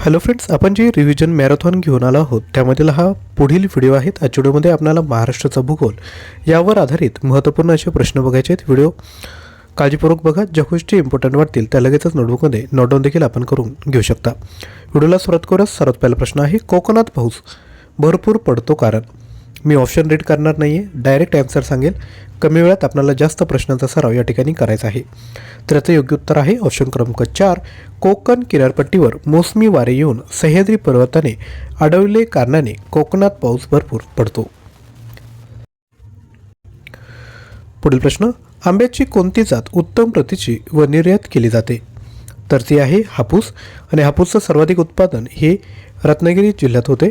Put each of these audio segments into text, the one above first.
Hello friends आपण जे revision marathon घेऊन आलो आहोत त्यामधील हा पुढील व्हिडिओ आहेत आजच्या व्हिडिओमध्ये आपल्याला महाराष्ट्राचा भूगोल यावर आधारित महत्त्वपूर्ण असे प्रश्न बघायचे आहेत. व्हिडिओ काळजीपूर्वक बघा. ज्या गोष्टी इम्पॉर्टंट वाटतील त्या लगेचच नोटबुकमध्ये नोटडाऊन देखील आपण करून घेऊ शकता. व्हिडिओला सुरुवात करूया. सर्वात पहिला प्रश्न आहे कोकणात पाऊस भरपूर पडतो कारण? मी ऑप्शन रीड करणार नाही आहे डायरेक्ट ॲन्सर सांगेल. कमी वेळात आपल्याला जास्त प्रश्नांचा सराव या ठिकाणी करायचा आहे. तर याचं योग्य उत्तर आहे ऑप्शन क्रमांक चार. कोकण किनारपट्टीवर मोसमी वारे येऊन सह्याद्री पर्वताने अडवले कारणाने कोकणात पाऊस भरपूर पडतो. पुढील प्रश्न. आंब्याची कोणती जात उत्तम प्रतीची व निर्यात केली जाते? तर ती आहे हापूस. आणि हापूसचं सर्वाधिक उत्पादन हे रत्नागिरी जिल्ह्यात होते.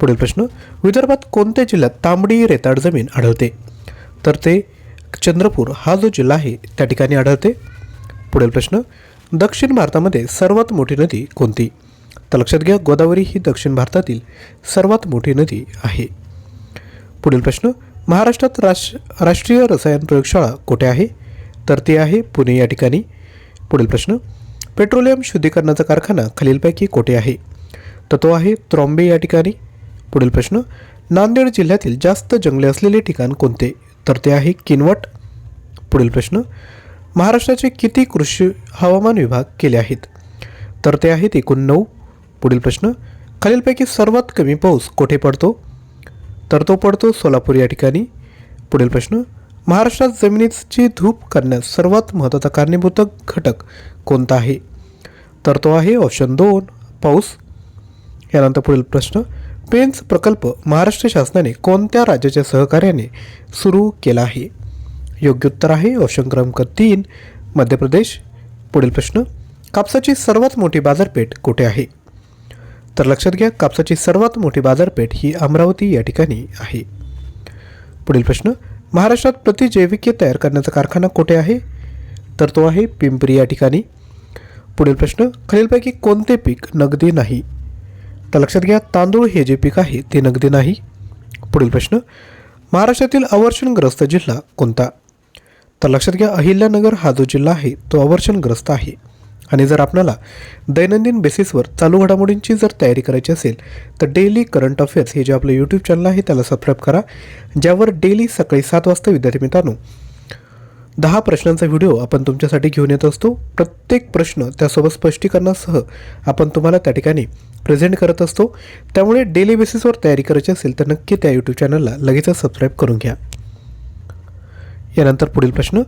पुढील प्रश्न विदर्भात कोणत्या जिल्ह्यात तांबडी रेताड जमीन आढळते? तर ते चंद्रपूर हा जो जिल्हा आहे त्या ठिकाणी आढळते. पुढील प्रश्न दक्षिण भारतामध्ये सर्वात मोठी नदी कोणती? तर लक्षात घ्या गोदावरी ही दक्षिण भारतातील सर्वात मोठी नदी आहे. पुढील प्रश्न महाराष्ट्रात राश राष्ट्रीय रसायन प्रयोगशाळा कुठे आहे? तर ती आहे पुणे या ठिकाणी. पुढील प्रश्न पेट्रोलियम शुद्धीकरणाचा कारखाना खालीलपैकी कोठे आहे? तर तो आहे त्रोंबे या ठिकाणी. पुढील प्रश्न नांदेड जिल्ह्यातील जास्त जंगले असलेले ठिकाण कोणते? तर ते आहे किनवट. पुढील प्रश्न महाराष्ट्राचे किती कृषी हवामान विभाग केले आहेत? तर ते आहेत एकूण नऊ. पुढील प्रश्न खालीलपैकी सर्वात कमी पाऊस कोठे पडतो? तर तो पडतो सोलापूर या ठिकाणी. पुढील प्रश्न महाराष्ट्रात जमिनीची धूप करण्यास सर्वात महत्त्वाचा कारणीभूत घटक कोणता आहे? तर तो आहे ऑप्शन दोन पाऊस. यानंतर पुढील प्रश्न पेन्स प्रकल्प महाराष्ट्र शासनाने कोणत्या राज्याच्या सहकार्याने सुरू केला आहे? योग्य उत्तर आहे ऑप्शन क्रमांक तीन मध्य प्रदेश. पुढील प्रश्न कापसाची सर्वात मोठी बाजारपेठ कुठे आहे? तर लक्षात घ्या कापसाची सर्वात मोठी बाजारपेठ ही अमरावती या ठिकाणी आहे. पुढील प्रश्न महाराष्ट्रात प्रतिजैविके तयार करण्याचा कारखाना कुठे आहे? तर तो आहे पिंपरी या ठिकाणी. पुढील प्रश्न खालीलपैकी कोणते पीक नगदी नाही? तर लक्षात घ्या तांदूळ हे जे पीक आहे ते नगदी नाही. पुढील प्रश्न महाराष्ट्रातील अवर्षणग्रस्त जिल्हा कोणता? तर लक्षात घ्या अहिल्यानगर हा जो जिल्हा आहे तो अवर्षणग्रस्त आहे. आणि जर आपल्याला दैनंदिन बेसिसवर चालू घडामोडींची जर तयारी करायची असेल तर डेली करंट अफेअर्स हे जे आपलं यूट्यूब चॅनल आहे त्याला सबस्क्राईब करा ज्यावर डेली सकाळी सात वाजता विद्यार्थी मित्रांनो दहा प्रश्नांचा व्हिडिओ आपण तुमच्यासाठी घेऊन येत असतो. प्रत्येक प्रश्न त्यासोबत स्पष्टीकरणासह आपण तुम्हाला त्या ठिकाणी प्रेझेंट करत असतो त्यामुळे डेली बेसिसवर तयारी करायची असेल तर नक्की त्या यूट्यूब चॅनलला लगेचच सबस्क्राईब करून घ्या. यानंतर पुढील प्रश्न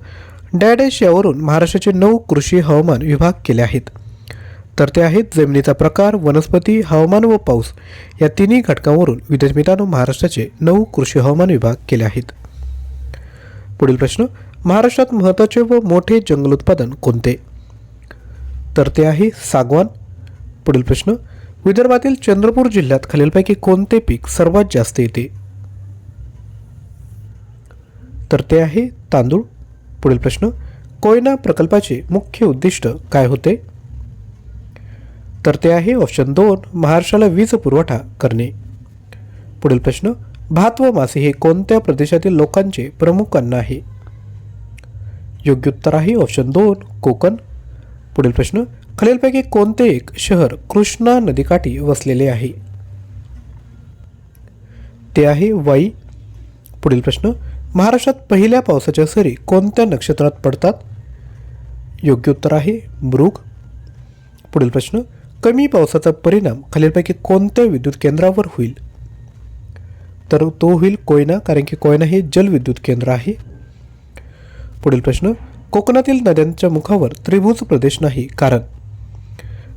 डॅडॅश यावरून महाराष्ट्राचे नऊ कृषी हवामान विभाग केले आहेत. तर ते आहेत जमिनीचा प्रकार वनस्पती हवामान व पाऊस या तिन्ही घटकांवरून विद्यार्थी महाराष्ट्राचे नऊ कृषी हवामान विभाग केले आहेत. पुढील प्रश्न महाराष्ट्रात महत्त्वाचे व मोठे जंगल उत्पादन कोणते? तर ते आहे सागवान. पुढील प्रश्न विदर्भातील चंद्रपूर जिल्ह्यात खालीलपैकी कोणते पीक सर्वात जास्त येते? तर ते आहे तांदूळ. पुढील प्रश्न कोयना प्रकल्पाचे मुख्य उद्दिष्ट काय होते? तर ते आहे ऑप्शन दोन महाराष्ट्राला वीज पुरवठा करणे. पुढील प्रश्न भात व मासे हे कोणत्या प्रदेशातील लोकांचे प्रमुख अन्न आहे? योग्य उत्तर आहे ऑप्शन दोन कोकण. पुढील प्रश्न खालीलपैकी कोणते एक शहर कृष्णा नदीकाठी वसलेले आहे? ते आहे वाई. पुढील प्रश्न महाराष्ट्रात पहिल्या पावसाच्या सरी कोणत्या नक्षत्रात पडतात? योग्य उत्तर आहे मृग. पुढील प्रश्न कमी पावसाचा परिणाम खालीलपैकी कोणत्या विद्युत केंद्रावर होईल? तर तो होईल कोयना कारण की कोयना हे जलविद्युत केंद्र आहे. पुढील प्रश्न कोकणातील नद्यांच्या मुखावर त्रिभुज प्रदेश नाही कारण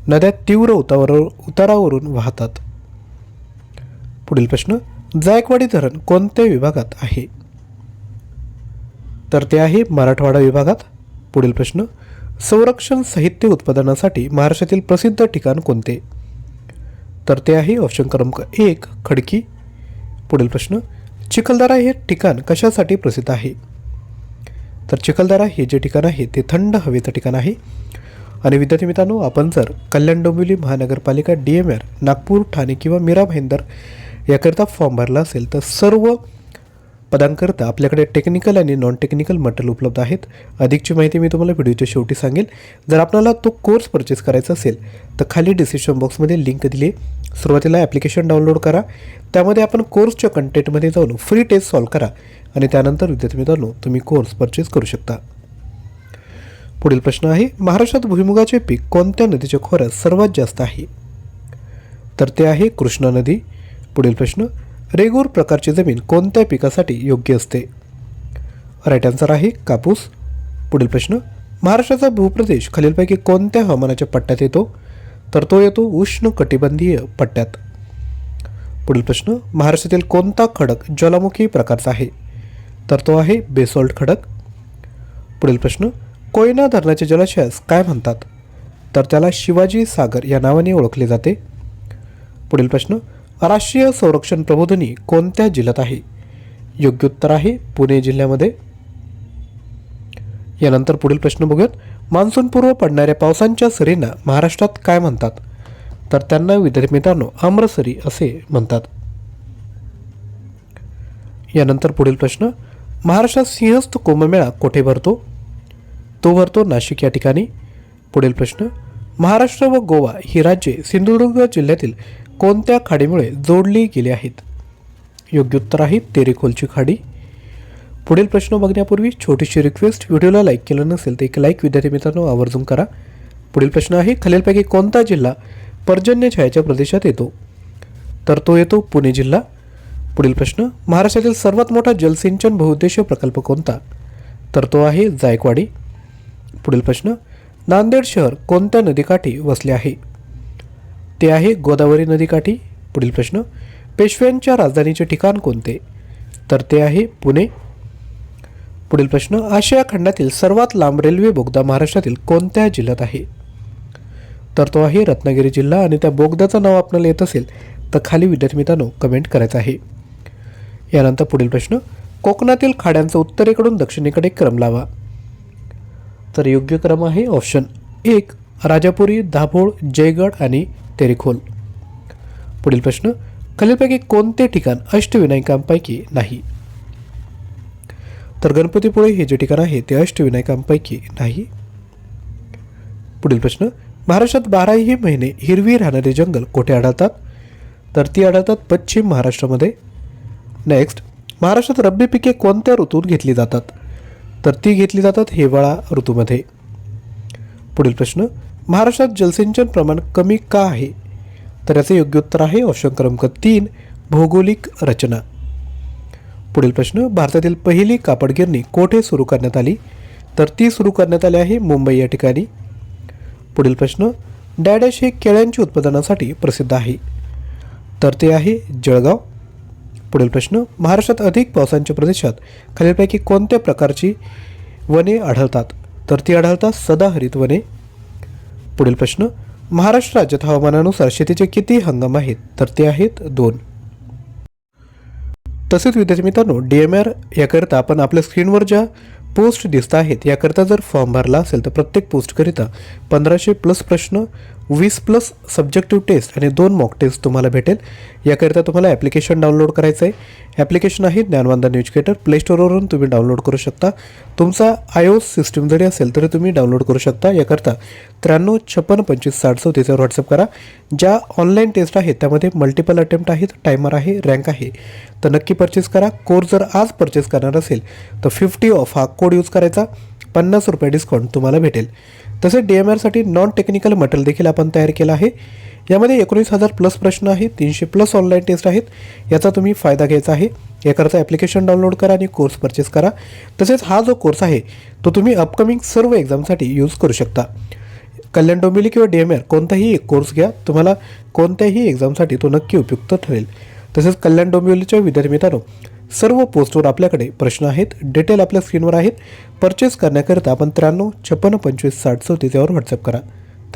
नद्या तीव्र उतावर उतारावरून वाहतात. पुढील प्रश्न जायकवाडी धरण कोणत्या विभागात आहे? तर ते आहे मराठवाडा विभागात. पुढील प्रश्न संरक्षण साहित्य उत्पादनासाठी महाराष्ट्रातील प्रसिद्ध ठिकाण कोणते? तर ते आहे ऑप्शन क्रमांक एक खडकी. पुढील प्रश्न चिखलदरा हे ठिकाण कशासाठी प्रसिद्ध आहे? तर चिखलदरा हे जे ठिकाण आहे ते थंड हवेचं ठिकाण आहे. आणि विद्यार्थी मित्रांनो आपण जर कल्याण डोंबिवली महानगरपालिका D M R Nagpur Thane किंवा मीरा भाईंदर याकरिता फॉर्म भरला असेल तर सर्व पदांकरता आपल्याकडे टेक्निकल आणि नॉन टेक्निकल मटेरियल उपलब्ध आहेत. अधिकची माहिती मी तुम्हाला व्हिडिओच्या शेवटी सांगेल. जर आपल्याला तो कोर्स परचेस करायचा असेल तर खाली डिस्क्रिप्शन बॉक्समध्ये लिंक दिली सुरुवातीला ॲप्लिकेशन डाउनलोड करा. त्यामध्ये आपण कोर्सच्या कंटेंटमध्ये जाऊन फ्री टेस्ट सॉल्व करा. आणि त्यानंतर विद्यार्थी मित्रांनो तुम्ही कोर्स परचेस करू शकता. पुढील प्रश्न आहे महाराष्ट्रात भुईमुगाचे पीक कोणत्या नदीच्या खोऱ्यात सर्वात जास्त आहे? तर ते आहे कृष्णा नदी. पुढील प्रश्न रेगूर प्रकारची जमीन कोणत्या पिकासाठी योग्य असते? राईट आन्सर आहे कापूस. पुढील प्रश्न महाराष्ट्राचा भूप्रदेश खालीलपैकी कोणत्या हवामानाच्या पट्ट्यात येतो? तर तो येतो उष्ण कटिबंधीय पट्ट्यात. पुढील प्रश्न महाराष्ट्रातील कोणता खडक ज्वालामुखी प्रकारचा आहे? तर तो आहे बेसॉल्ट खडक. पुढील प्रश्न कोयना धरणाच्या जलाशयास काय म्हणतात? तर त्याला शिवाजी सागर या नावाने ओळखले जाते. पुढील प्रश्न राष्ट्रीय संरक्षण प्रबोधिनी कोणत्या जिल्ह्यात आहे? योग्य उत्तर आहे पुणे जिल्ह्यामध्ये. यानंतर पुढील प्रश्न बघूयात. मान्सूनपूर्व पडणाऱ्या पावसांच्या सरींना महाराष्ट्रात काय म्हणतात? तर त्यांना विद्यार्थी मित्रांनो आम्रसरी असे म्हणतात. यानंतर पुढील प्रश्न महाराष्ट्रात सिंहस्थ कुंभमेळा कोठे भरतो? तो भरतो नाशिक या ठिकाणी. पुढील प्रश्न महाराष्ट्र व गोवा ही राज्ये सिंधुदुर्ग जिल्ह्यातील कोणत्या खाडीमुळे जोडली गेली आहेत? योग्य उत्तर आहे तेरेखोलची खाडी. पुढील प्रश्न बघण्यापूर्वी छोटीशी रिक्वेस्ट व्हिडिओला लाईक केलं नसेल तर एक लाईक विद्यार्थी मित्रांनो आवर्जून करा. पुढील प्रश्न आहे खालीलपैकी कोणता जिल्हा पर्जन्य छायाच्या प्रदेशात येतो? तर तो येतो पुणे जिल्हा. पुढील प्रश्न महाराष्ट्रातील सर्वात मोठा जलसिंचन बहुउद्देशीय प्रकल्प कोणता? तर तो आहे जायकवाडी. पुढील प्रश्न नांदेड शहर कोणत्या नदीकाठी वसले आहे? ते आहे गोदावरी नदीकाठी. पुढील प्रश्न पेशव्यांच्या राजधानीचे ठिकाण कोणते? तर ते आहे पुणे. पुढील प्रश्न आशिया खंडातील सर्वात लांब रेल्वे बोगदा महाराष्ट्रातील कोणत्या जिल्ह्यात आहे? तर तो आहे रत्नागिरी जिल्हा आणि त्या बोगद्याचं नाव आपल्याला येत असेल तर खाली विद्यार्थी मित्रांनो कमेंट करायचं आहे. यानंतर पुढील प्रश्न कोकणातील खाड्यांचा उत्तरेकडून दक्षिणेकडे क्रम लावा. तर योग्य क्रम आहे ऑप्शन एक राजापुरी दाभोळ जयगड आणि तेरेखोल. पुढील प्रश्न खालीलपैकी कोणते ठिकाण अष्टविनायकांपैकी नाही? तर गणपतीपुळे हे जे ठिकाण आहे ते अष्टविनायकांपैकी नाही. पुढील प्रश्न महाराष्ट्रात बाराही महिने हिरवी राहणारे जंगल कोठे आढळतात? तर ती आढळतात पश्चिम महाराष्ट्रामध्ये. नेक्स्ट महाराष्ट्रात रब्बी पिके कोणत्या ऋतूत घेतली जातात? तर ती घेतली जातात हिवाळा ऋतूमध्ये. पुढील प्रश्न महाराष्ट्रात जलसिंचन प्रमाण कमी का आहे? तर याचे योग्य उत्तर आहे ऑप्शन क्रमांक तीन भौगोलिक रचना. पुढील प्रश्न भारतातील पहिली कापड गिरणी कोठे सुरू करण्यात आली? तर ती सुरू करण्यात आली आहे मुंबई या ठिकाणी. पुढील प्रश्न डॅडॅश हे केळ्यांच्या उत्पादनासाठी प्रसिद्ध आहे. तर ते आहे जळगाव. पुढील प्रश्न महाराष्ट्रात अधिक पावसांच्या प्रदेशात खालीलपैकी कोणत्या प्रकारची वने आढळतात? तर ती आढळतात सदाहरित वने. पुढील प्रश्न महाराष्ट्र राज्यात हवामानानुसार शेतीचे किती हंगाम आहेत? तर ते आहेत दोन. तसेच विद्यार्थी मित्रांनो डी एम आर याकरिता आपण आपल्या स्क्रीनवर ज्या पोस्ट दिसत आहेत याकरिता जर फॉर्म भरला असेल तर प्रत्येक पोस्टकरिता पंधराशे प्लस प्रश्न वीस प्लस सब्जेक्टिव्ह टेस्ट आणि दोन मॉक टेस्ट तुम्हाला भेटेल. याकरिता तुम्हाला ॲप्लिकेशन डाउनलोड करायचं आहे ॲप्लिकेशन आहे ज्ञानवंदन एज्युकेटर प्ले स्टोअरवरून तुम्ही डाउनलोड करू शकता. तुमचा आय ओ सिस्टीम जरी असेल तरी तुम्ही डाउनलोड करू शकता. याकरता त्र्याण्णव छप्पन्न पंचवीस साठ चौतीसवर व्हॉट्सअप करा. ज्या ऑनलाईन टेस्ट आहेत त्यामध्ये मल्टिपल अटेम्प्ट आहेत. टायमर आहे रँक आहे. तर नक्की परचेस करा. कोर्स जर आज परचेस करणार असेल तर फिफ्टी ऑफ हा कोड यूज करायचा. पन्नास रुपये डिस्काउंट तुम्हाला भेटेल. तसेच डी एम आरसाठी नॉन टेक्निकल मटेरियल देखील आपण तयार केलं आहे. यामध्ये एकोणीस हजार प्लस प्रश्न आहेत तीनशे प्लस ऑनलाईन टेस्ट आहेत. याचा तुम्ही फायदा घ्यायचा आहे. याकरता ॲप्लिकेशन डाउनलोड करा आणि कोर्स परचेस करा. तसेच हा जो कोर्स आहे तो तुम्ही अपकमिंग सर्व एक्झामसाठी यूज करू शकता. कल्याण डोंबिवली किंवा डी एम आर कोणताही एक कोर्स घ्या. तुम्हाला कोणत्याही एक्झामसाठी तो नक्की उपयुक्त ठरेल. तसेच कल्याण डोंबिवलीच्या विद्यार्थी मित्रांनो सर्व पोस्टवर आपल्याकडे प्रश्न आहेत डिटेल आपल्या स्क्रीनवर आहेत. परचेस करण्याकरिता आपण त्र्याण्णव छप्पन्न पंचवीस साठ चौतीस यावर व्हॉट्सअप करा.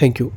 थँक्यू